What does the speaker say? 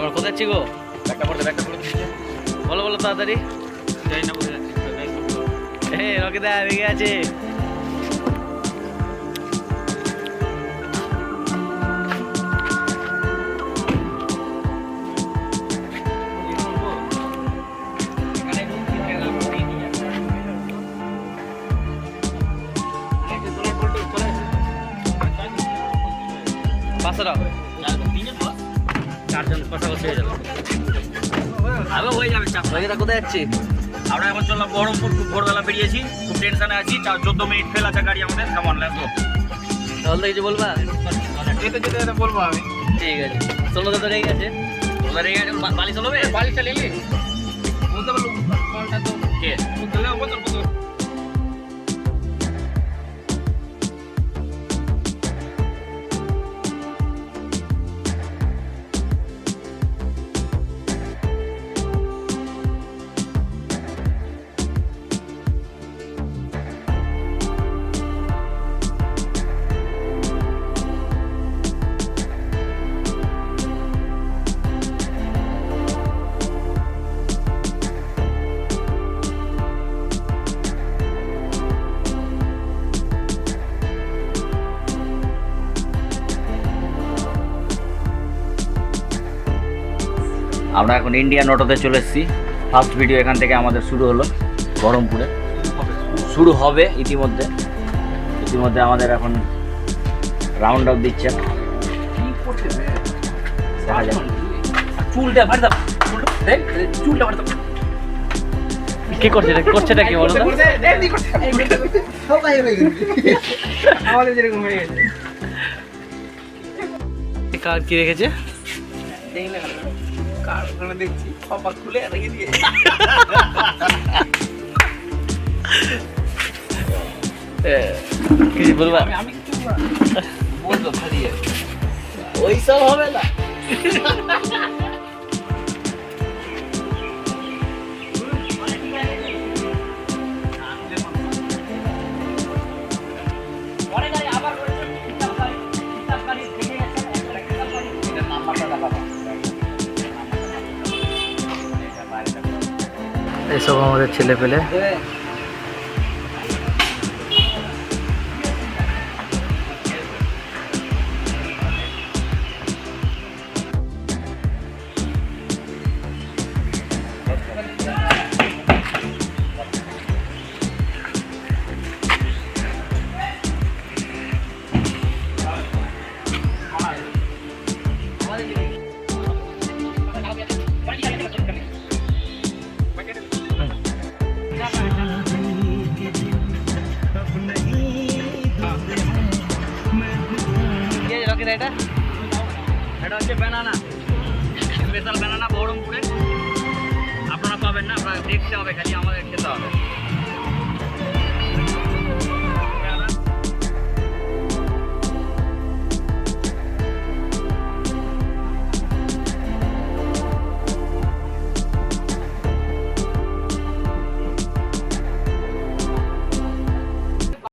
আমরা কোথায় গো? ব্যাগটা পড়তে ব্যাগটা পড়তে বলো বলো তাড়াতাড়ি। যাই না কোথায় যাচ্ছি হে রকিদা এদিকে আছে পাঁচশো টাকা। চারজন কষাকষি হয়ে যাবে। আগে হয়ে যাবে চাপ। রকিদা কোথায় যাচ্ছি? আমরা এখন চললাম বহরমপুর খুব ভোরবেলা বেরিয়েছি খুব টেনশনে আছি চোদ্দ মিনিট ফেল আছে গাড়ি আমাদের কেমন লাগল তাহলে কিছু বলবা? যেতে যেতে যেতে বলব আমি। ঠিক আছে। চলো তো রেগে গেছে। তোদের রেগে গেছে বালি চলবে? বালি নিলি? আমরা এখন ইন্ডিয়ান অটোতে চলে এসেছি। ফার্স্ট ভিডিও এখান থেকে আমাদের শুরু হলো বহরমপুরে শুরু হবে ইতিমধ্যে। ইতিমধ্যে আমাদের এখন রাউন্ড আপ দেখা যাক। চুলটা দেখ কি করছে এটা করছেটা কি বলো তো? আমাদের যেরকম হয়ে গেছে। কার কি রেখেছে? দেখি না কার ওখানে দেখছি কপাল খুলে রেখে দিয়ে। কিছু বলবা? আমি কিছু বলব। খালি ওইসব হবে না। এসব আমাদের ছেলে পেলে। রকিদা এটা এটা হচ্ছে ব্যানানা স্পেশাল ব্যানানা বহরমপুরে। আপনারা পাবেন না, আপনারা দেখতে হবে খালি, আমাদের খেতে হবে।